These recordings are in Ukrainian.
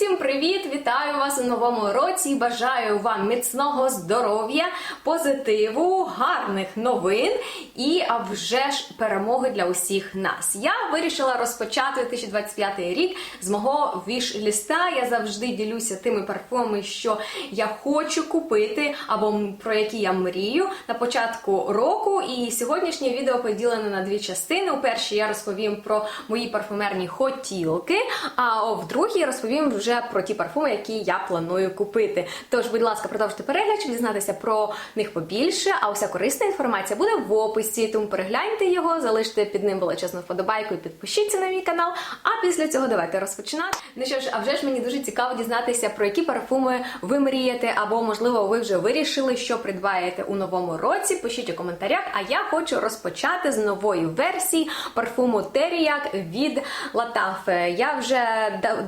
Усім привіт! Вітаю вас у новому році. Бажаю вам міцного здоров'я, позитиву, гарних новин і а вже ж перемоги для усіх нас. Я вирішила розпочати 2025 рік з мого віш-ліста. Я завжди ділюся тими парфумами, що я хочу купити або про які я мрію на початку року. І сьогоднішнє відео поділене на дві частини. У першій я розповім про мої парфумерні хотілки, а в другій розповім вже про ті парфуми, які я планую купити. Тож, будь ласка, продовжуйте перегляд, щоб дізнатися про них побільше. А уся корисна інформація буде в описі. Тому перегляньте його, залиште під ним величезну вподобайку і підпишіться на мій канал. А після цього давайте розпочинати. Ну що ж, а вже ж мені дуже цікаво дізнатися, про які парфуми ви мрієте, або можливо ви вже вирішили, що придбаєте у новому році. Пишіть у коментарях. А я хочу розпочати з нової версії парфуму Теріяк від Латафе. Я вже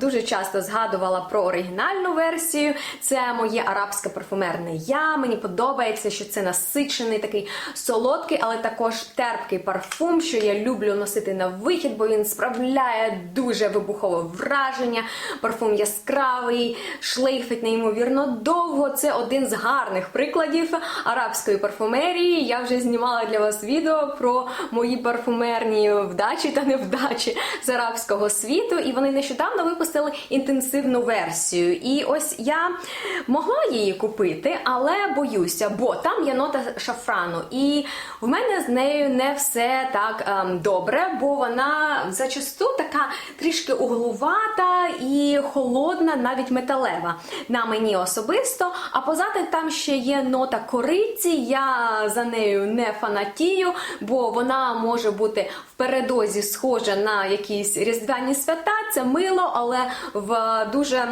дуже часто згадувала про оригінальну версію. Це моє арабське парфумерне я. Мені подобається, що це насичений, такий солодкий, але також терпкий парфум, що я люблю носити на вихід, бо він справляє дуже вибухове враження. Парфум яскравий, шлейфить неймовірно довго. Це один з гарних прикладів арабської парфумерії. Я вже знімала для вас відео про мої парфумерні вдачі та невдачі з арабського світу, і вони нещодавно випустили інтенсивну версію. І ось я могла її купити, але боюся, бо там є нота шафрану, і в мене з нею не все так ем, добре, бо вона зачасту така трішки углувата і холодна, навіть металева на мені особисто. А позади там ще є нота кориці. Я за нею не фанатію, бо вона може бути в передозі схожа на якісь різдвяні свята. Це мило, але в дуже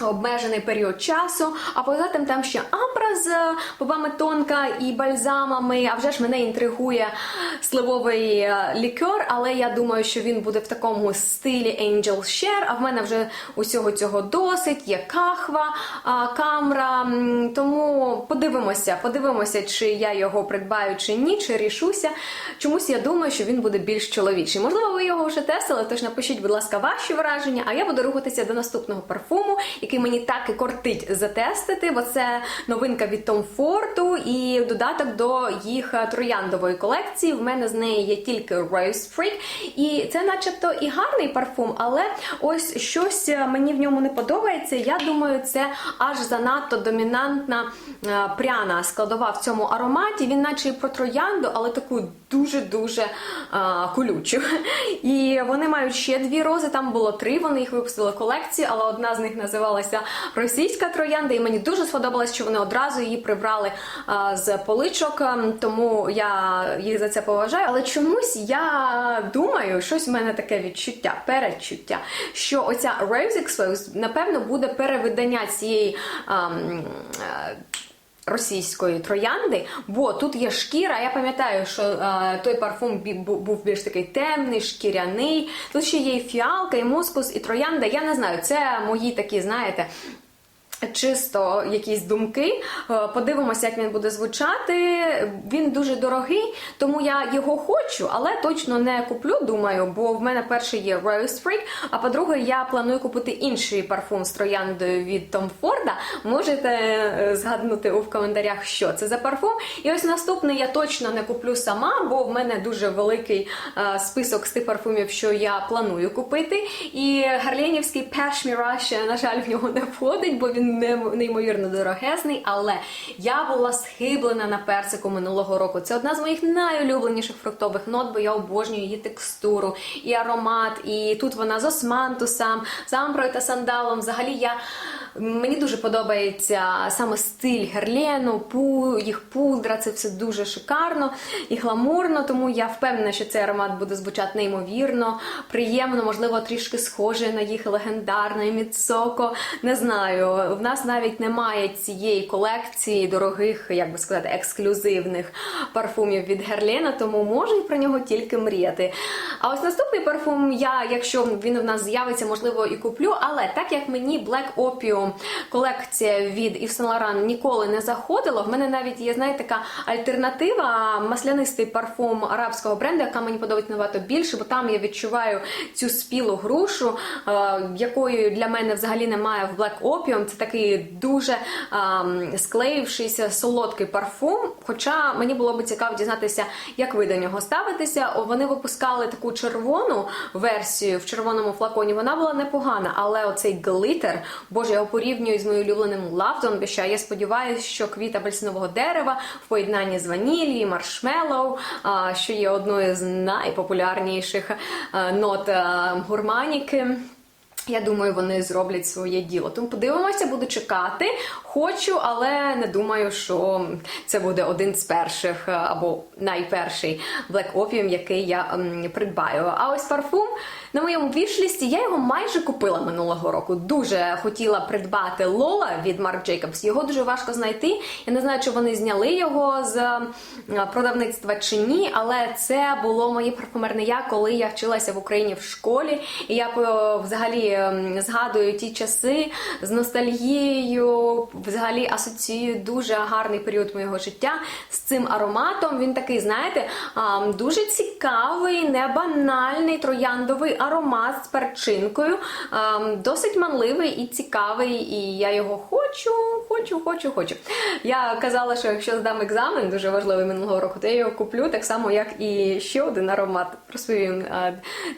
Обмежений період часу, а поза тим там ще амбра з е, бобами тонка і бальзамами. А вже ж мене інтригує сливовий е, лікер, але я думаю, що він буде в такому стилі Angel Share, А в мене вже усього цього досить. Є кахва, камра. Тому подивимося, подивимося, чи я його придбаю чи ні, чи рішуся. Чомусь я думаю, що він буде більш чоловічий. Можливо, ви його вже тестили, тож напишіть, будь ласка, ваші враження. А я буду рухатися до наступного парфуму, який мені так і кортить затестити, бо це новинка від Tom Ford і додаток до їх трояндової колекції. В мене з неї є тільки Rose Freak. І це, начебто, і гарний парфум, але ось щось е, мені в ньому не подобається. Я думаю, це аж занадто домінантна е, пряна складова в цьому ароматі. Він, наче і про троянду, але таку дуже-дуже е, колючу. І вони мають ще дві рози. Там було три. Вони їх випустили в колекцію, але одна з них називалася Російська троянда. І мені дуже сподобалось, що вони одразу її прибрали е, з поличок. ем, Тому я їх за це поважаю. Але чомусь я думаю, щось в мене таке відчуття, передчуття, що оця Rose Exposed, напевно, буде перевидання цієї. Російської троянди, бо тут є шкіра. Я пам'ятаю, що е, той парфум був більш такий темний, шкіряний. Тут ще є і фіалка, і мускус, і троянда. Я не знаю, це мої такі, знаєте. Чисто якісь думки. Е, Подивимося, як він буде звучати. Він дуже дорогий, тому я його хочу, але точно не куплю, думаю, бо в мене перший є Rose Freak, а по-друге, я планую купити інший парфум з трояндою від Tom Ford. Можете е, згаднути у коментарях, що це за парфум. І ось наступний я точно не куплю сама, бо в мене дуже великий е, список з тих парфумів, що я планую купити. І Гарлєнівський Pashmira ще, на жаль, в нього не входить, бо він неймовірно дорогезний. Але я була схиблена на персику минулого року. Це одна з моїх найулюбленіших фруктових нот, бо я обожнюю її текстуру і аромат. І тут вона з османтусом, з амброю та сандалом. Взагалі я. Мені дуже подобається саме стиль Герлену, пу, їх пудра, це все дуже шикарно і гламурно, тому я впевнена, що цей аромат буде звучати неймовірно, приємно, можливо, трішки схоже на їх легендарне Міцоко. Не знаю. В нас навіть немає цієї колекції дорогих, як би сказати, ексклюзивних парфумів від Герлена, тому можу про нього тільки мріяти. А ось наступний парфум, я, якщо він в нас з'явиться, можливо, і куплю. Але так як мені Black Opium колекція від Yves Saint Laurent ніколи не заходила, в мене навіть є, знаєте, така альтернатива, маслянистий парфум арабського бренду, яка мені подобається набагато більше, бо там я відчуваю цю спілу грушу, е, якої для мене взагалі немає в Black Opium. Це такий дуже ем, склеївшийся солодкий парфум. Хоча мені було б цікаво дізнатися, як ви до нього ставитеся. Вони випускали таку червону версію в червоному флаконі. Вона була непогана, але оцей глитер, боже, я його порівнюю з моїм улюбленим Love Zombie. Я сподіваюся, що квіт апельсинового дерева в поєднанні з ванілі, маршмеллоу, що є одною з найпопулярніших а, нот а, гурманіки. Я думаю, вони зроблять своє діло. Тому подивимося, буду чекати. Хочу, але не думаю, що це буде один з перших е, або найперший Black Opium, який я ем, придбаю. А ось парфум на моєму вішлісті я його майже купила минулого року. Дуже хотіла придбати Лола від Marc Jacobs. Його дуже важко знайти. Я не знаю, чи вони зняли його з е, продавництва чи ні, але це було моє парфумерне я, коли я вчилася в Україні в школі. І я е, взагалі згадую ті часи з ностальгією, взагалі асоціюю дуже гарний період моєго життя з цим ароматом. Він такий, знаєте, дуже цікавий, не банальний трояндовий аромат з перчинкою. Досить манливий і цікавий, і я його хочу, хочу, хочу, хочу. Я казала, що якщо здам екзамен, дуже важливий минулого року, то я його куплю так само, як і ще один аромат. Розповім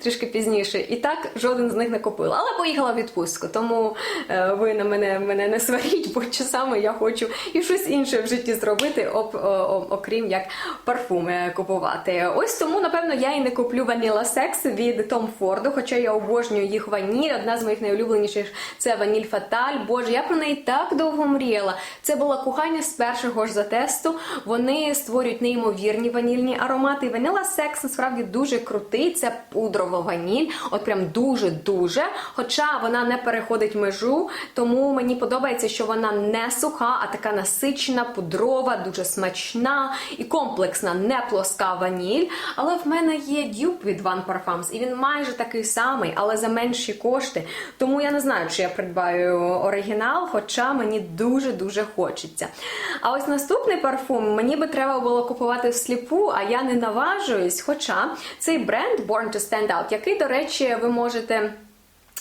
трішки пізніше. І так жоден з них не купила. Але поїхала в відпустку, тому е, ви на мене, мене не сваріть, бо часами я хочу і щось інше в житті зробити, об, о- о- окрім як парфуми купувати. Ось тому, напевно, я і не куплю Vanilla Sex від Tom Ford, хоча я обожнюю їх ваніль. Одна з моїх найулюбленіших це ваніль Фаталь. Боже, я про неї так довго мріяла. Це було кохання з першого ж затесту. Вони створюють неймовірні ванільні аромати. Vanilla Sex насправді дуже крутий. Це пудрова ваніль, от прям дуже-дуже. Хоча вона не переходить межу, тому мені подобається, що вона не суха, а така насичена, пудрова, дуже смачна і комплексна, не плоска ваніль. Але в мене є дюб від Van Parfums, і він майже такий самий, але за менші кошти. Тому я не знаю, чи я придбаю оригінал, хоча мені дуже-дуже хочеться. А ось наступний парфум мені би треба було купувати всліпу, а я не наважуюсь. Хоча цей бренд Born to Stand Out, який, до речі, ви можете.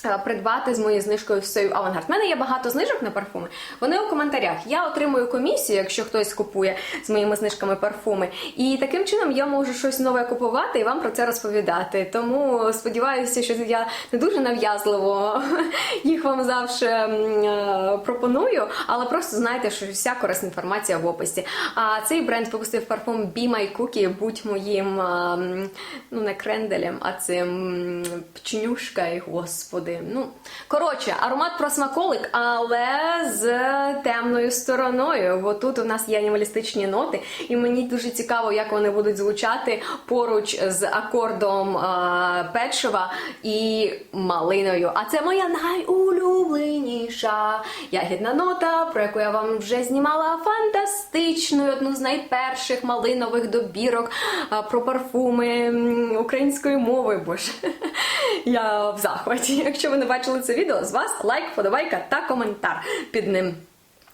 Е, Придбати з моєю знижкою все авангард. У мене є багато знижок на парфуми. Вони у коментарях. Я отримую комісію, якщо хтось купує з моїми знижками парфуми. І таким чином я можу щось нове купувати і вам про це розповідати. Тому сподіваюся, що я не дуже нав'язливо їх вам завжди е, пропоную, але просто знайте, що вся корисна інформація в описі. А цей бренд випустив парфум Be My Cookie, будь моїм е, ну не кренделем, а цим пченюшкою, господи. Ну коротше, аромат про смаколик, але з темною стороною. Бо тут у нас є анімалістичні ноти, і мені дуже цікаво, як вони будуть звучати поруч з акордом е, печива і малиною. А це моя найулюбленіша ягідна нота, про яку я вам вже знімала фантастичну, одну з найперших малинових добірок е, про парфуми української мови. Боже, я в захваті. Якщо ви не бачили це відео, з вас лайк, подобайка та коментар під ним.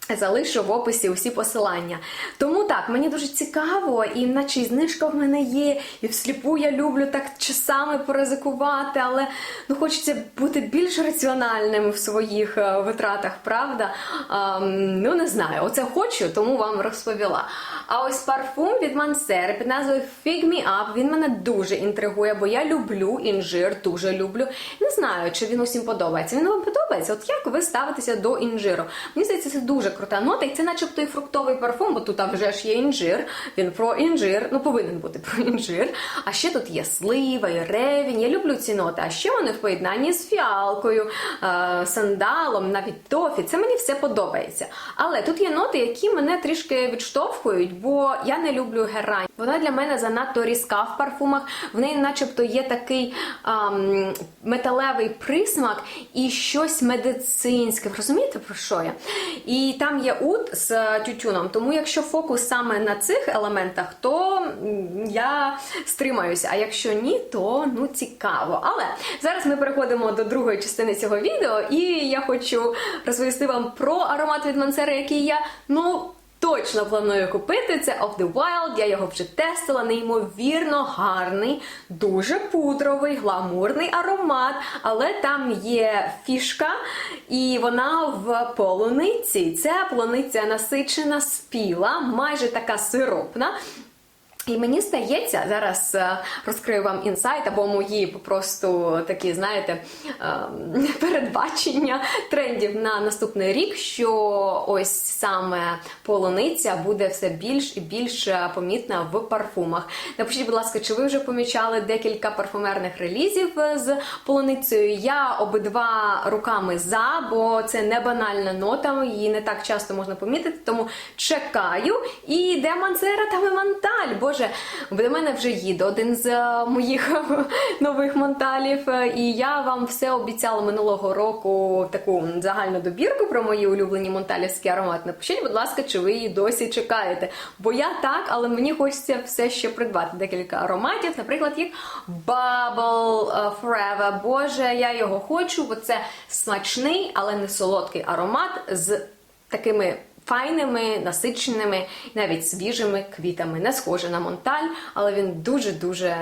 Залишу в описі усі посилання. Тому так, мені дуже цікаво, і наче і знижка в мене є, і всліпу я люблю так часами поризикувати, але ну хочеться бути більш раціональним в своїх е, витратах, правда? Ам, ну не знаю, оце хочу, тому вам розповіла. А ось парфум від Мансери під назвою Fig Me Up, він мене дуже інтригує, бо я люблю інжир, дуже люблю. Не знаю, чи він усім подобається. Він вам подобається? От як ви ставитеся до інжиру? Мені здається, це дуже крута нота, і це начебто і фруктовий парфум, бо тут вже ж є інжир. Він про інжир, ну повинен бути про інжир. А ще тут є слива і ревінь. Я люблю ці ноти. А ще вони в поєднанні з фіалкою, е, сандалом, навіть тофі. Це мені все подобається. Але тут є ноти, які мене трішки відштовхують, бо я не люблю герань. Вона для мене занадто різка в парфумах. В неї, начебто, є такий ам, металевий присмак і щось медицинське. Розумієте про що я? І там є ут з тютюном. Тому якщо фокус саме на цих елементах, то я стримаюся. А якщо ні, то ну цікаво. Але зараз ми переходимо до другої частини цього відео, і я хочу розповісти вам про аромат від Мансери, який я ну. Точно планую купити це Of the Wild. Я його вже тестила. Неймовірно гарний, дуже пудровий, гламурний аромат. Але там є фішка, і вона в полуниці. Це полуниця насичена спіла, майже така сиропна. І мені здається, зараз е, розкрию вам інсайт або мої просто такі, знаєте, ем, передбачення трендів на наступний рік, що ось саме полуниця буде все більш і більш е, помітна в парфумах. Напишіть, будь ласка, чи ви вже помічали декілька парфумерних релізів е, з полуницею? Я обидва руками за, бо це не банальна нота, її не так часто можна помітити, тому чекаю. І де Мансера там і Манталь. Боже, до мене вже їде один з е, моїх нових монталів. Е, І я вам все обіцяла минулого року таку загальну добірку про мої улюблені монталівські аромати. Напишіть, будь ласка, чи ви її досі чекаєте. Бо я так, але мені хочеться все ще придбати декілька ароматів. Наприклад, як Bubble е, Forever. Боже, я його хочу, бо це смачний, але не солодкий аромат з такими файними, насиченими, навіть свіжими квітами. Не схоже на Монталь, але він дуже-дуже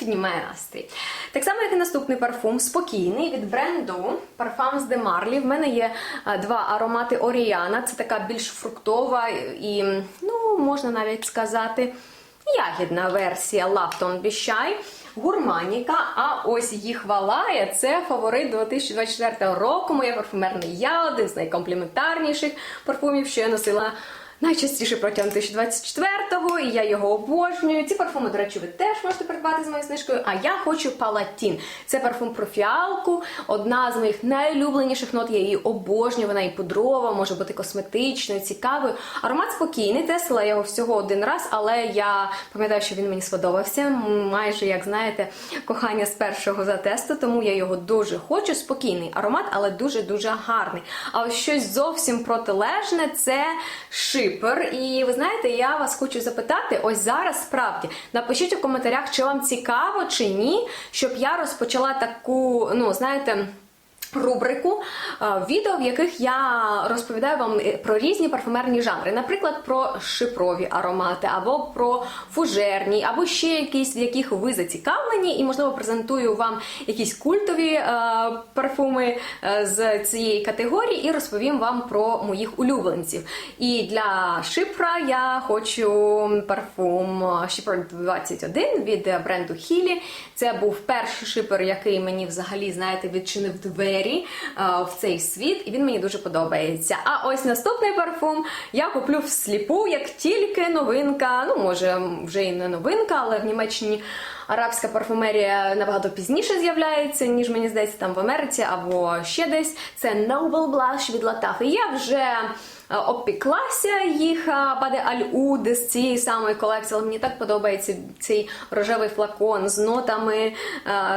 піднімає настрій. Так само, як і наступний парфум, спокійний від бренду Parfums de Marly. В мене є е, два аромати Оріана. Це така більш фруктова і, ну, можна навіть сказати, ягідна версія Love Don't Be Shy. Гурманіка, а ось їх валає. Це фаворит 2024 року. Моя парфумерна я, один з найкомпліментарніших парфумів, що я носила найчастіше протягом 2024-го, і я його обожнюю. Ці парфуми, до речі, ви теж можете придбати з моєю знижкою. А я хочу палатін. Це парфум про фіалку, одна з моїх найулюбленіших нот. Я її обожнюю. Вона і пудрова, може бути косметичною, цікавою. Аромат спокійний, тестила його всього один раз, але я пам'ятаю, що він мені сподобався. Майже, як знаєте, кохання з першого затесту, тому я його дуже хочу. Спокійний аромат, але дуже-дуже гарний. А ось щось зовсім протилежне це шипер. І ви знаєте, я вас хочу запитати, ось зараз справді напишіть у коментарях, чи вам цікаво чи ні, щоб я розпочала таку, ну знаєте. Рубрику е, відео, в яких я розповідаю вам про різні парфумерні жанри, наприклад, про шипрові аромати, або про фужерні, або ще якісь, в яких ви зацікавлені, і можливо презентую вам якісь культові е, парфуми е, з цієї категорії, і розповім вам про моїх улюбленців. І для шипра я хочу парфум Shipper 21 від бренду Хілі. Це був перший шипер, який мені взагалі, знаєте, відчинив двері е, в цей світ, і він мені дуже подобається. А ось наступний парфум я куплю всліпу, як тільки новинка, ну може вже і не новинка, але в Німеччині. Арабська парфумерія набагато пізніше з'являється, ніж мені здається, там в Америці або ще десь. Це Noble Blush від Латафи. Я вже е, обпіклася їх Баде Аль-Уд з цієї самої колекції, але мені так подобається цей рожевий флакон з нотами е,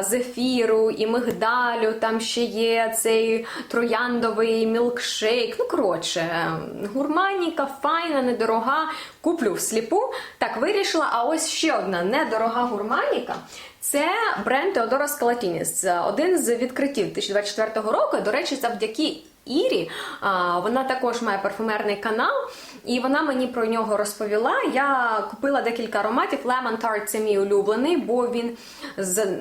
зефіру і мигдалю. Там ще є цей трояндовий мілкшейк. Ну, коротше, е, гурманіка, файна, недорога. Куплю всліпу. Так, вирішила. А ось ще одна недорога гурманіка. Це бренд Теодора Скалатініс, один з відкриттів 2024 року. До речі, завдяки Ірі. Вона також має парфумерний канал, і вона мені про нього розповіла. Я купила декілька ароматів. Lemon Tart це мій улюблений, бо він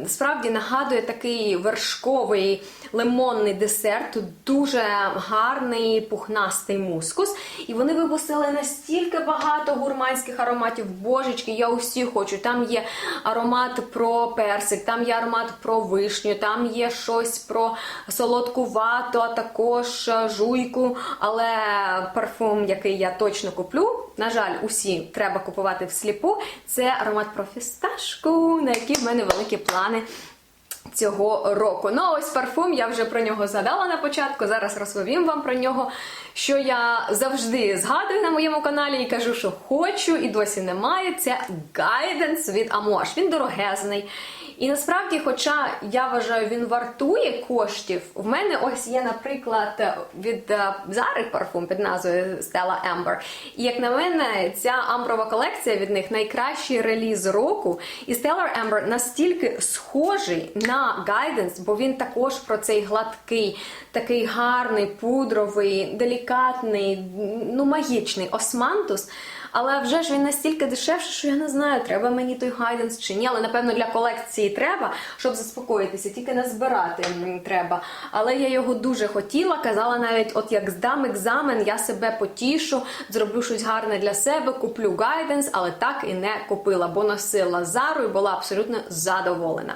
справді нагадує такий вершковий лимонний десерт. Тут дуже гарний пухнастий мускус. І вони випустили настільки багато гурманських ароматів. Божечки, я усі хочу. Там є аромат про персик, там є аромат про вишню, там є щось про солодку вату, а також е, жуйку. Але парфум, який я точно куплю, на жаль, усі треба купувати всліпу. Це аромат про фісташку, на які в мене великі плани Цього року. Ну, ось парфум, я вже про нього згадала на початку. Зараз розповім вам про нього, що я завжди згадую на моєму каналі і кажу, що хочу, і досі немає. Це Guidance від Amouage. Він дорогезний. І насправді, хоча я вважаю, він вартує коштів, в мене ось є, наприклад, від е, Zara парфум під назвою Stella Amber. І як на мене, ця амброва колекція від них найкращий реліз року. І Stellar Amber настільки схожий на Guidance, бо він також про цей гладкий, такий гарний, пудровий, делікатний, ну магічний османтус. Але вже ж він настільки дешевший, що я не знаю, треба мені той гайденс чи ні. Але напевно для колекції треба, щоб заспокоїтися, тільки не збирати треба. Але я його дуже хотіла. Казала навіть, от як здам екзамен, я себе потішу, зроблю щось гарне для себе, куплю гайденс, але так і не купила, бо носила зару і була абсолютно задоволена.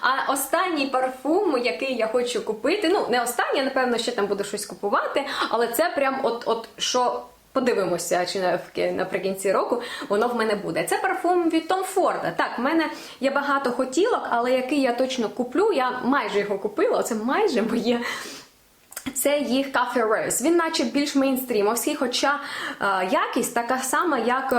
А останній парфум, який я хочу купити, ну не останній, напевно, ще там буду щось купувати, але це прям от, от що. Подивимося, чи наприкінці року воно в мене буде. Це парфум від Tom Ford. Так, в мене є багато хотілок, але який я точно куплю, я майже його купила. Це майже моє. Це їх Cafe Rose. Він наче більш мейнстрімовський, хоча е, якість така сама, як е,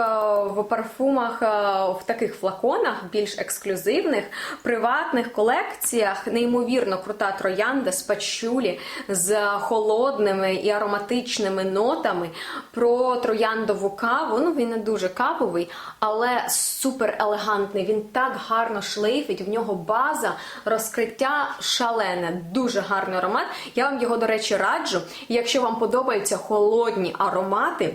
в парфумах е, в таких флаконах, більш ексклюзивних, приватних колекціях. Неймовірно крута троянда з пачулі з холодними і ароматичними нотами. Про трояндову каву. Ну він не дуже кавовий, але супер елегантний. Він так гарно шлейфить. В нього база розкриття шалене, дуже гарний аромат. Я вам його, до речі, раджу. Якщо вам подобаються холодні аромати.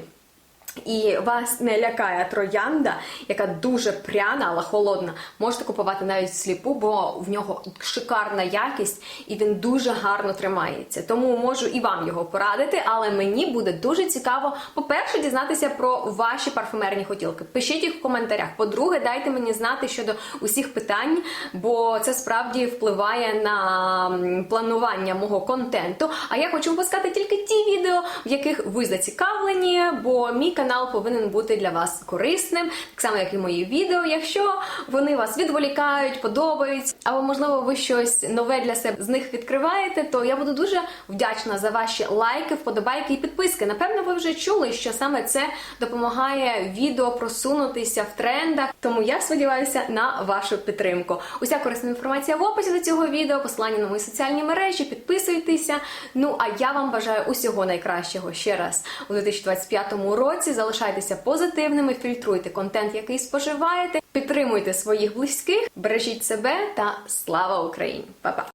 І вас не лякає троянда, яка дуже пряна, але холодна. Можете купувати навіть сліпу, бо в нього шикарна якість і він дуже гарно тримається. Тому можу і вам його порадити, але мені буде дуже цікаво, по-перше, дізнатися про ваші парфумерні хотілки. Пишіть їх в коментарях. По-друге, дайте мені знати щодо усіх питань, бо це справді впливає на планування мого контенту. А я хочу випускати тільки ті відео, в яких ви зацікавлені, бо мій канал повинен бути для вас корисним, так само як і мої відео. Якщо вони вас відволікають, подобаються, або можливо ви щось нове для себе з них відкриваєте, то я буду дуже вдячна за ваші лайки, вподобайки і підписки. Напевно, ви вже чули, що саме це допомагає відео просунутися в трендах. Тому я сподіваюся на вашу підтримку. Уся корисна інформація в описі до цього відео, посилання на мої соціальні мережі. Підписуйтеся. Ну а я вам бажаю усього найкращого ще раз у 2025 році. Залишайтеся позитивними, фільтруйте контент, який споживаєте, підтримуйте своїх близьких, бережіть себе та слава Україні! Па-па!